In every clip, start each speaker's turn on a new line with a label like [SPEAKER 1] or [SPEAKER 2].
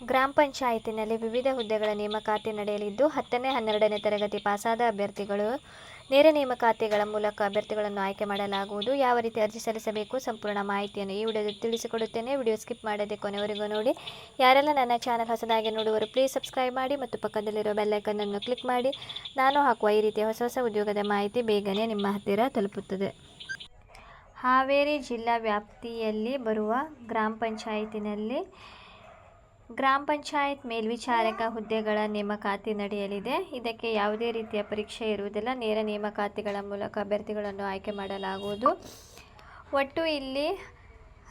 [SPEAKER 1] ಗ್ರಾಮ ಪಂಚಾಯತಿನಲ್ಲಿ ವಿವಿಧ ಹುದ್ದೆಗಳ ನೇಮಕಾತಿ ನಡೆಯಲಿದ್ದು, ಹತ್ತನೇ, ಹನ್ನೆರಡನೇ ತರಗತಿ ಪಾಸಾದ ಅಭ್ಯರ್ಥಿಗಳು ನೇರ ನೇಮಕಾತಿಗಳ ಮೂಲಕ ಅಭ್ಯರ್ಥಿಗಳನ್ನು ಆಯ್ಕೆ ಮಾಡಲಾಗುವುದು. ಯಾವ ರೀತಿ ಅರ್ಜಿ ಸಲ್ಲಿಸಬೇಕು ಸಂಪೂರ್ಣ ಮಾಹಿತಿಯನ್ನು ಈ ವಿಡಿಯೋದಲ್ಲಿ ತಿಳಿಸಿಕೊಡುತ್ತೇನೆ. ವಿಡಿಯೋ ಸ್ಕಿಪ್ ಮಾಡದೆ ಕೊನೆವರೆಗೂ ನೋಡಿ. ಯಾರೆಲ್ಲ ನನ್ನ ಚಾನಲ್ ಹೊಸದಾಗಿ ನೋಡುವರು ಪ್ಲೀಸ್ ಸಬ್ಸ್ಕ್ರೈಬ್ ಮಾಡಿ ಮತ್ತು ಪಕ್ಕದಲ್ಲಿರೋ ಬೆಲ್ಲೈಕನ್ನನ್ನು ಕ್ಲಿಕ್ ಮಾಡಿ. ನಾನು ಹಾಕುವ ಈ ರೀತಿಯ ಹೊಸ ಹೊಸ ಉದ್ಯೋಗದ ಮಾಹಿತಿ ಬೇಗನೆ ನಿಮ್ಮ ಹತ್ತಿರ ತಲುಪುತ್ತದೆ. ಹಾವೇರಿ ಜಿಲ್ಲಾ ವ್ಯಾಪ್ತಿಯಲ್ಲಿ ಬರುವ ಗ್ರಾಮ ಪಂಚಾಯತಿನಲ್ಲಿ ಗ್ರಾಮ ಪಂಚಾಯತ್ ಮೇಲ್ವಿಚಾರಕ ಹುದ್ದೆಗಳ ನೇಮಕಾತಿ ನಡೆಯಲಿದೆ. ಇದಕ್ಕೆ ಯಾವುದೇ ರೀತಿಯ ಪರೀಕ್ಷೆ ಇರುವುದಿಲ್ಲ. ನೇರ ನೇಮಕಾತಿಗಳ ಮೂಲಕ ಅಭ್ಯರ್ಥಿಗಳನ್ನು ಆಯ್ಕೆ ಮಾಡಲಾಗುವುದು. ಒಟ್ಟು ಇಲ್ಲಿ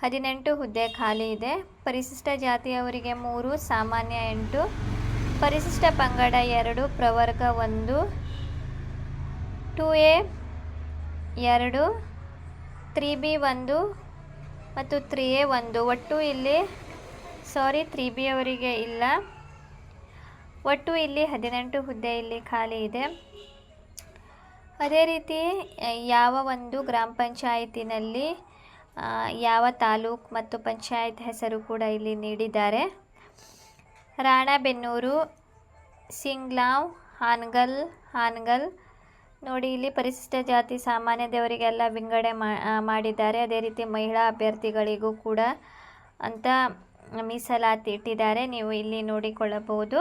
[SPEAKER 1] ಹದಿನೆಂಟು ಹುದ್ದೆ ಖಾಲಿ ಇದೆ. ಪರಿಶಿಷ್ಟ ಜಾತಿಯವರಿಗೆ ಮೂರು, ಸಾಮಾನ್ಯ ಎಂಟು, ಪರಿಶಿಷ್ಟ ಪಂಗಡ ಎರಡು, ಪ್ರವರ್ಗ ಒಂದು, ಟು ಎ ಎರಡು, ತ್ರೀ ಬಿ ಒಂದು ಮತ್ತು ತ್ರೀ ಎ ಒಂದು. ಒಟ್ಟು ಇಲ್ಲಿ ಸಾರಿ ತ್ರೀ ಬಿ ಅವರಿಗೆ ಇಲ್ಲ. ಒಟ್ಟು ಇಲ್ಲಿ ಹದಿನೆಂಟು ಹುದ್ದೆ ಇಲ್ಲಿ ಖಾಲಿ ಇದೆ. ಅದೇ ರೀತಿ ಯಾವ ಒಂದು ಗ್ರಾಮ ಪಂಚಾಯಿತಿನಲ್ಲಿ ಯಾವ ತಾಲೂಕು ಮತ್ತು ಪಂಚಾಯತ್ ಹೆಸರು ಕೂಡ ಇಲ್ಲಿ ನೀಡಿದ್ದಾರೆ. ರಾಣಾಬೆನ್ನೂರು ಸಿಂಗ್ಲಾವ್ ಹಾನ್ಗಲ್ ಹಾನ್ಗಲ್ ನೋಡಿ ಇಲ್ಲಿ ಪರಿಶಿಷ್ಟ ಜಾತಿ ಸಾಮಾನ್ಯದವರಿಗೆಲ್ಲ ವಿಂಗಡೆ ಮಾ- ಆ, ಮಾಡಿದ್ದಾರೆ. ಅದೇ ರೀತಿ ಮಹಿಳಾ ಅಭ್ಯರ್ಥಿಗಳಿಗೂ ಕೂಡ ಅಂತ ಮೀಸಲಾತಿ ಇಟ್ಟಿದ್ದಾರೆ, ನೀವು ಇಲ್ಲಿ ನೋಡಿಕೊಳ್ಳಬಹುದು.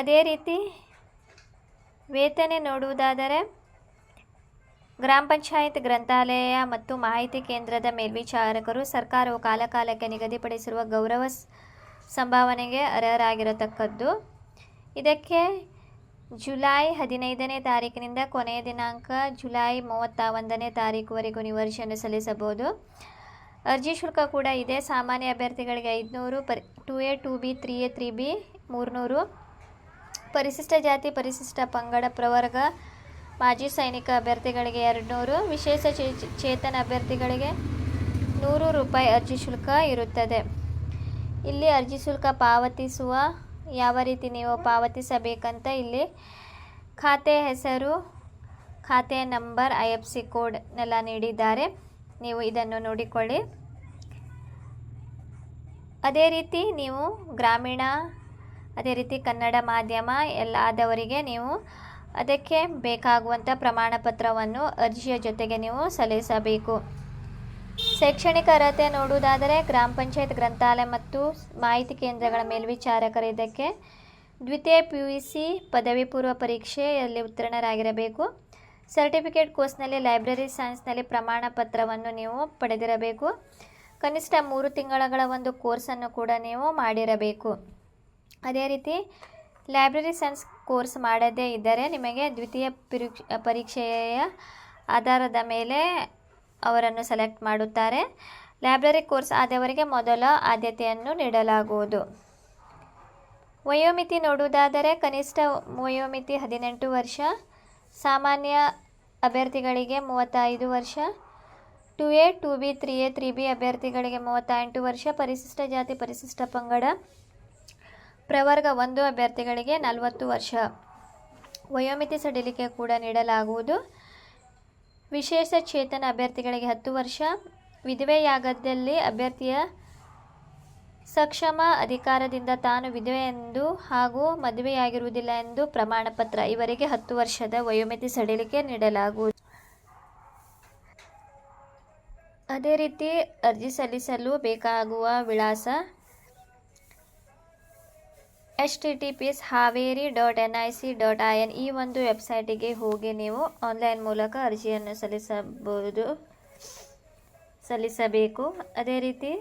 [SPEAKER 1] ಅದೇ ರೀತಿ ವೇತನೆ ನೋಡುವುದಾದರೆ ಗ್ರಾಮ ಪಂಚಾಯತ್ ಗ್ರಂಥಾಲಯ ಮತ್ತು ಮಾಹಿತಿ ಕೇಂದ್ರದ ಮೇಲ್ವಿಚಾರಕರು ಸರ್ಕಾರವು ಕಾಲಕಾಲಕ್ಕೆ ನಿಗದಿಪಡಿಸಿರುವ ಗೌರವ ಸಂಭಾವನೆಗೆ ಅರ್ಹರಾಗಿರತಕ್ಕದ್ದು. ಇದಕ್ಕೆ ಜುಲೈ ಹದಿನೈದನೇ ತಾರೀಕಿನಿಂದ ಕೊನೆಯ ದಿನಾಂಕ ಜುಲೈ ಮೂವತ್ತ ಒಂದನೇ ತಾರೀಕುವರೆಗೂ ನೀವು ಅರ್ಜಿಯನ್ನು ಸಲ್ಲಿಸಬಹುದು. ಅರ್ಜಿ ಶುಲ್ಕ ಕೂಡ ಇದೆ. ಸಾಮಾನ್ಯ ಅಭ್ಯರ್ಥಿಗಳಿಗೆ ಐದುನೂರು, ಪರಿ two A two B three A three B ಮೂರುನೂರು. ಪರಿಶಿಷ್ಟ ಜಾತಿ, ಪರಿಶಿಷ್ಟ ಪಂಗಡ, ಪ್ರವರ್ಗ, ಮಾಜಿ ಸೈನಿಕ ಅಭ್ಯರ್ಥಿಗಳಿಗೆ ಎರಡುನೂರು. ವಿಶೇಷ ಚೇ- ಚೇತನ ಅಭ್ಯರ್ಥಿಗಳಿಗೆ ನೂರು ರೂಪಾಯಿ ಅರ್ಜಿ ಶುಲ್ಕ ಇರುತ್ತದೆ. ಇಲ್ಲಿ ಅರ್ಜಿ ಶುಲ್ಕ ಪಾವತಿಸುವ, ಯಾವ ರೀತಿ ನೀವು ಪಾವತಿಸಬೇಕಂತ ಇಲ್ಲಿ ಖಾತೆ ಹೆಸರು, ಖಾತೆ ನಂಬರ್, ಐ ಎಫ್ ಸಿ ಕೋಡ್ನೆಲ್ಲ ನೀಡಿದ್ದಾರೆ. ನೀವು ಇದನ್ನು ನೋಡಿಕೊಳ್ಳಿ. ಅದೇ ರೀತಿ ನೀವು ಗ್ರಾಮೀಣ, ಅದೇ ರೀತಿ ಕನ್ನಡ ಮಾಧ್ಯಮ ಎಲ್ಲ ಆದವರಿಗೆ ನೀವು ಅದಕ್ಕೆ ಬೇಕಾಗುವಂಥ ಪ್ರಮಾಣ ಪತ್ರವನ್ನು ಅರ್ಜಿಯ ಜೊತೆಗೆ ನೀವು ಸಲ್ಲಿಸಬೇಕು. ಶೈಕ್ಷಣಿಕ ಅರ್ಹತೆ ನೋಡುವುದಾದರೆ ಗ್ರಾಮ ಪಂಚಾಯತ್ ಗ್ರಂಥಾಲಯ ಮತ್ತು ಮಾಹಿತಿ ಕೇಂದ್ರಗಳ ಮೇಲ್ವಿಚಾರಕರು ಇದಕ್ಕೆ ದ್ವಿತೀಯ ಪಿ ಯು ಸಿ ಪದವಿ ಪೂರ್ವ ಪರೀಕ್ಷೆಯಲ್ಲಿ ಉತ್ತೀರ್ಣರಾಗಿರಬೇಕು. ಸರ್ಟಿಫಿಕೇಟ್ ಕೋರ್ಸ್ನಲ್ಲಿ, ಲೈಬ್ರರಿ ಸೈನ್ಸ್ನಲ್ಲಿ ಪ್ರಮಾಣ ಪತ್ರವನ್ನು ನೀವು ಪಡೆದಿರಬೇಕು. ಕನಿಷ್ಠ ಮೂರು ತಿಂಗಳ ಒಂದು ಕೋರ್ಸನ್ನು ಕೂಡ ನೀವು ಮಾಡಿರಬೇಕು. ಅದೇ ರೀತಿ, ಲೈಬ್ರರಿ ಸೈನ್ಸ್ ಕೋರ್ಸ್ ಮಾಡದೇ ಇದ್ದರೆ ನಿಮಗೆ ದ್ವಿತೀಯ ಪರೀಕ್ಷ ಪರೀಕ್ಷೆಯ ಆಧಾರದ ಮೇಲೆ ಅವರನ್ನು ಸೆಲೆಕ್ಟ್ ಮಾಡುತ್ತಾರೆ. ಲೈಬ್ರರಿ ಕೋರ್ಸ್ ಆದವರಿಗೆ ಮೊದಲ ಆದ್ಯತೆಯನ್ನು ನೀಡಲಾಗುವುದು. ವಯೋಮಿತಿ ನೋಡುವುದಾದರೆ ಕನಿಷ್ಠ ವಯೋಮಿತಿ ಹದಿನೆಂಟು ವರ್ಷ ಸಾಮಾನ್ಯ ಅಭ್ಯರ್ಥಿಗಳಿಗೆ ಮೂವತ್ತೈದು ವರ್ಷ, two A, two B, three A, three B ಅಭ್ಯರ್ಥಿಗಳಿಗೆ ಮೂವತ್ತೆಂಟು ವರ್ಷ, ಪರಿಶಿಷ್ಟ ಜಾತಿ ಪರಿಶಿಷ್ಟ ಪಂಗಡ ಪ್ರವರ್ಗ ಒಂದು ಅಭ್ಯರ್ಥಿಗಳಿಗೆ ನಲವತ್ತು ವರ್ಷ. ವಯೋಮಿತಿ ಸಡಿಲಿಕೆ ಕೂಡ ನೀಡಲಾಗುವುದು. ವಿಶೇಷ ಚೇತನ ಅಭ್ಯರ್ಥಿಗಳಿಗೆ ಹತ್ತು ವರ್ಷ ವಿಧವೆಯಾಗದಲ್ಲಿ ಅಭ್ಯರ್ಥಿಯ ಸಕ್ಷಮ ಅಧಿಕಾರದಿಂದ ತಾನು ವಿಧವೆ ಎಂದು ಹಾಗೂ ಮದುವೆಯಾಗಿರುವುದಿಲ್ಲ ಎಂದು ಪ್ರಮಾಣ ಪತ್ರ ಇವರಿಗೆ ಹತ್ತು ವರ್ಷದ ವಯೋಮಿತಿ ಸಡಿಲಿಕೆ ನೀಡಲಾಗುವುದು. ಅದೇ ರೀತಿ ಅರ್ಜಿ ಸಲ್ಲಿಸಲು ಬೇಕಾಗುವ ವಿಳಾಸ H T T P S Haveri dot N I C dot I N ಈ ಒಂದು ವೆಬ್ಸೈಟಿಗೆ ಹೋಗಿ ನೀವು ಆನ್ಲೈನ್ ಮೂಲಕ ಅರ್ಜಿಯನ್ನು ಸಲ್ಲಿಸಬಹುದು, ಸಲ್ಲಿಸಬೇಕು. ಅದೇ ರೀತಿ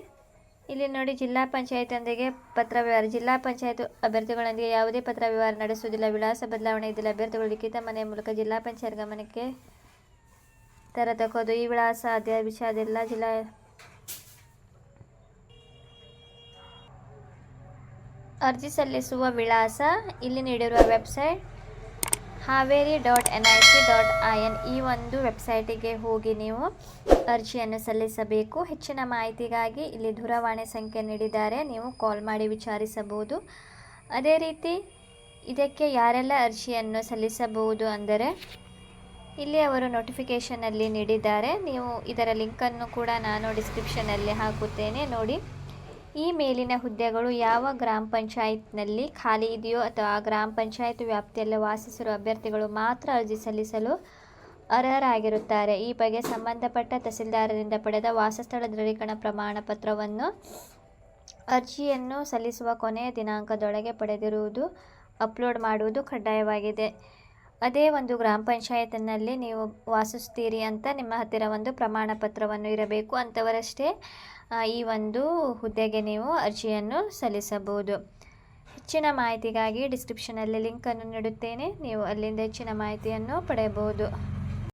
[SPEAKER 1] ಇಲ್ಲಿ ನೋಡಿ ಜಿಲ್ಲಾ ಪಂಚಾಯತ್ನೊಂದಿಗೆ ಪತ್ರ ವ್ಯವಹಾರ. ಜಿಲ್ಲಾ ಪಂಚಾಯತ್ ಅಭ್ಯರ್ಥಿಗಳೊಂದಿಗೆ ಯಾವುದೇ ಪತ್ರ ವ್ಯವಹಾರ ನಡೆಸುವುದಿಲ್ಲ. ವಿಳಾಸ ಬದಲಾವಣೆ ಇದ್ದಿಲ್ಲ. ಅಭ್ಯರ್ಥಿಗಳು ಲಿಖಿತ ಮನೆ ಮೂಲಕ ಜಿಲ್ಲಾ ಪಂಚಾಯತ್ ಗಮನಕ್ಕೆ ತರತಕ್ಕದ್ದು ಈ ವಿಳಾಸ. ಅದೇ ವಿಷಯ. ಅದೆಲ್ಲ ಜಿಲ್ಲಾ ಅರ್ಜಿ ಸಲ್ಲಿಸುವ ವಿಳಾಸ ಇಲ್ಲಿ ನೀಡಿರುವ website Haveri dot N I C dot I N ಈ ಒಂದು ವೆಬ್ಸೈಟಿಗೆ ಹೋಗಿ ನೀವು ಅರ್ಜಿಯನ್ನು ಸಲ್ಲಿಸಬೇಕು. ಹೆಚ್ಚಿನ ಮಾಹಿತಿಗಾಗಿ ಇಲ್ಲಿ ದೂರವಾಣಿ ಸಂಖ್ಯೆ ನೀಡಿದ್ದಾರೆ. ನೀವು ಕಾಲ್ ಮಾಡಿ ವಿಚಾರಿಸಬಹುದು. ಅದೇ ರೀತಿ ಇದಕ್ಕೆ ಯಾರೆಲ್ಲ ಅರ್ಜಿಯನ್ನು ಸಲ್ಲಿಸಬಹುದು ಅಂದರೆ ಇಲ್ಲಿ ಅವರು ನೋಟಿಫಿಕೇಷನಲ್ಲಿ ನೀಡಿದ್ದಾರೆ. ನೀವು ಇದರ ಲಿಂಕನ್ನು ಕೂಡ ನಾನು ಡಿಸ್ಕ್ರಿಪ್ಷನಲ್ಲಿ ಹಾಕುತ್ತೇನೆ. ನೋಡಿ. ಈ ಮೇಲಿನ ಹುದ್ದೆಗಳು ಯಾವ ಗ್ರಾಮ ಪಂಚಾಯತ್ನಲ್ಲಿ ಖಾಲಿ ಇದೆಯೋ ಅಥವಾ ಗ್ರಾಮ ಪಂಚಾಯತ್ ವ್ಯಾಪ್ತಿಯಲ್ಲಿ ವಾಸಿಸಿರುವ ಅಭ್ಯರ್ಥಿಗಳು ಮಾತ್ರ ಅರ್ಜಿ ಸಲ್ಲಿಸಲು ಅರ್ಹರಾಗಿರುತ್ತಾರೆ? ಈ ಬಗ್ಗೆ ಸಂಬಂಧಪಟ್ಟ ತಹಸೀಲ್ದಾರರಿಂದ ಪಡೆದ ವಾಸಸ್ಥಳ ದೃಢೀಕರಣ ಪ್ರಮಾಣ ಪತ್ರವನ್ನು ಅರ್ಜಿಯನ್ನು ಸಲ್ಲಿಸುವ ಕೊನೆಯ ದಿನಾಂಕದೊಳಗೆ ಪಡೆದಿರುವುದು, ಅಪ್ಲೋಡ್ ಮಾಡುವುದು ಕಡ್ಡಾಯವಾಗಿದೆ. ಅದೇ ಒಂದು ಗ್ರಾಮ ಪಂಚಾಯತ್ನಲ್ಲಿ ನೀವು ವಾಸಿಸ್ತೀರಿ ಅಂತ ನಿಮ್ಮ ಹತ್ತಿರ ಒಂದು ಪ್ರಮಾಣ ಪತ್ರವನ್ನು ಇರಬೇಕು ಅಂಥವರಷ್ಟೇ ಈ ಒಂದು ಹುದ್ದೆಗೆ ನೀವು ಅರ್ಜಿಯನ್ನು ಸಲ್ಲಿಸಬಹುದು. ಹೆಚ್ಚಿನ ಮಾಹಿತಿಗಾಗಿ ಡಿಸ್ಕ್ರಿಪ್ಷನಲ್ಲಿ ಲಿಂಕನ್ನು ನೀಡುತ್ತೇನೆ. ನೀವು ಅಲ್ಲಿಂದ ಹೆಚ್ಚಿನ ಮಾಹಿತಿಯನ್ನು ಪಡೆಯಬಹುದು.